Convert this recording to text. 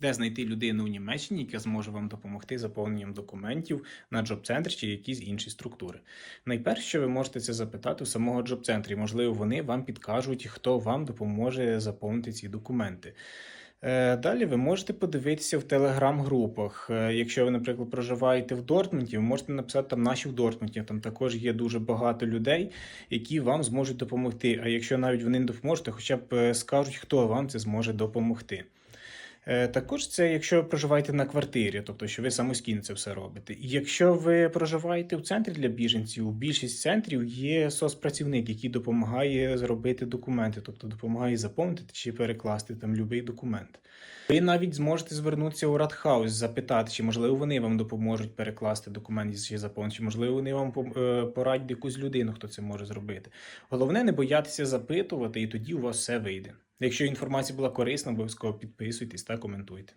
Де знайти людину у Німеччині, яка зможе вам допомогти заповненням документів на джоб-центр чи якісь інші структури? Найперше, ви можете це запитати у самого джоб-центрі. Можливо, вони вам підкажуть, хто вам допоможе заповнити ці документи. Е, Далі ви можете подивитися в телеграм-групах. Е, Якщо ви, наприклад, проживаєте в Дортмунді, ви можете написати там наші в Дортмунді. Там також є дуже багато людей, які вам зможуть допомогти. А якщо навіть вони не допоможуть, то хоча б е, скажуть, хто вам це зможе допомогти. Е, Також це якщо ви проживаєте на квартирі, тобто що ви самостійно це все робите. Якщо ви проживаєте в центрі для біженців, у більшість центрів є соцпрацівник, який допомагає зробити документи, тобто допомагає заповнити чи перекласти там будь-який документ. Ви навіть зможете звернутися у Радхаус, запитати, чи можливо вони вам допоможуть перекласти документ чи заповнити, чи можливо вони вам е, порадять якусь людину, хто це може зробити. Головне не боятися запитувати, і тоді у вас все вийде. Якщо інформація була корисна, обов'язково підписуйтесь та коментуйте.